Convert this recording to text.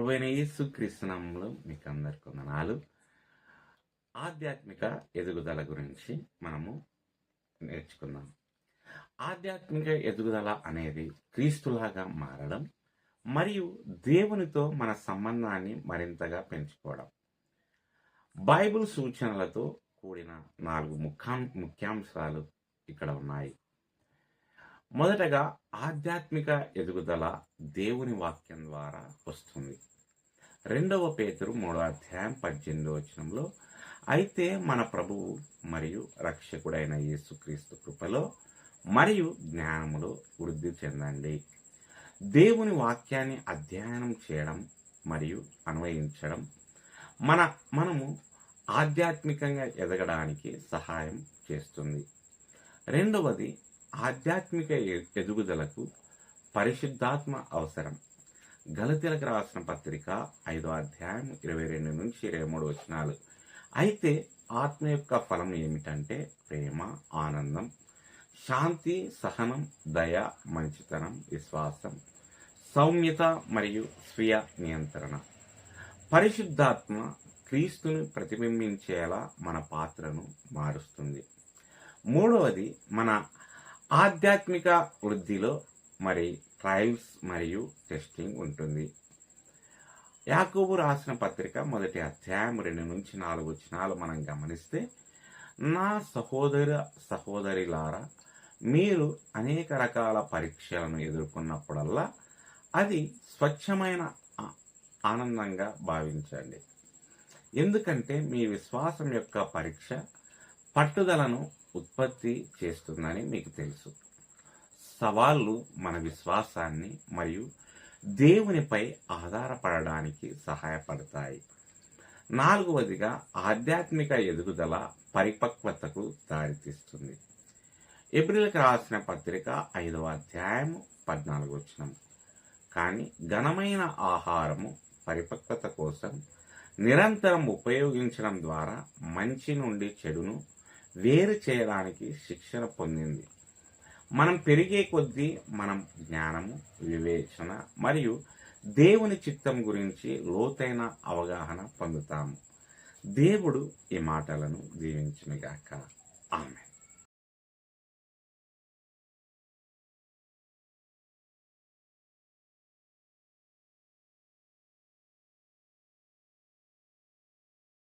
ప్రభు అయిన యేసుక్రీస్తునామంలో మీకు అందరికి వందనాలు ఆధ్యాత్మిక ఎదుగుదల గురించి మనము నేర్చుకుందాం. ఆధ్యాత్మిక ఎదుగుదల అనేది క్రీస్తులాగా మారడం మరియు దేవునితో మన సంబంధాన్ని మరింతగా పెంచుకోవడం. బైబిల్ సూచనలతో కూడిన నాలుగు ముఖ్యాం ముఖ్యాంశాలు ఇక్కడ ఉన్నాయి. మొదటగా ఆధ్యాత్మిక ఎదుగుదల దేవుని వాక్యం ద్వారా వస్తుంది. రెండవ పేతురు మూడో అధ్యాయం పద్దెనిమిదో వచనంలో అయితే మన ప్రభువు మరియు రక్షకుడైన యేసుక్రీస్తు కృపలో మరియు జ్ఞానములో వృద్ధి చెందండి. దేవుని వాక్యాన్ని అధ్యయనం చేయడం మరియు అన్వయించడం మన మనము ఆధ్యాత్మికంగా ఎదగడానికి సహాయం చేస్తుంది. రెండవది ఆధ్యాత్మిక ఎదుగుదలకు పరిశుద్ధాత్మ అవసరం. గలతీలకు రాసిన పత్రిక ఐదో అధ్యాయం ఇరవై రెండు నుంచి ఇరవై మూడు వచనాలు. అయితే ఆత్మ యొక్క ఫలం ఏమిటంటే ప్రేమ ఆనందం శాంతి సహనం దయ మంచితనం విశ్వాసం సౌమ్యత మరియు స్వీయ నియంత్రణ. పరిశుద్ధాత్మ క్రీస్తుని ప్రతిబింబించేలా మన పాత్రను మారుస్తుంది. మూడవది మన ఆధ్యాత్మిక వృద్ధిలో మరి ట్రయల్స్ మరియు టెస్టింగ్ ఉంటుంది. యాకోబు రాసిన పత్రిక మొదటి అధ్యాయం రెండు నుంచి నాలుగు వచ్చినాలు మనం గమనిస్తే నా సహోదర సహోదరిలారా మీరు అనేక రకాల పరీక్షలను ఎదుర్కొన్నప్పుడల్లా అది స్వచ్ఛమైన ఆనందంగా భావించండి. ఎందుకంటే మీ విశ్వాసం యొక్క పరీక్ష పట్టుదలను ఉత్పత్తి చేస్తుందని మీకు తెలుసు. సవాళ్ళు మన విశ్వాసాన్ని మరియు దేవునిపై ఆధారపడడానికి సహాయపడతాయి. నాలుగవదిగా ఆధ్యాత్మిక ఎదుగుదల పరిపక్వతకు దారితీస్తుంది. ఏప్రిల్కి రాసిన పత్రిక ఐదవ అధ్యాయము పద్నాలుగు వచనం. కానీ ఘనమైన ఆహారము పరిపక్వత కోసం నిరంతరం ఉపయోగించడం ద్వారా మంచి నుండి చెడును వేరు చేయడానికి శిక్షణ పొందింది. మనం పెరిగే కొద్దీ మనం జ్ఞానము వివేచన మరియు దేవుని చిత్తం గురించి లోతైన అవగాహన పొందుతాము. దేవుడు ఈ మాటలను దీవించినగాక. ఆమె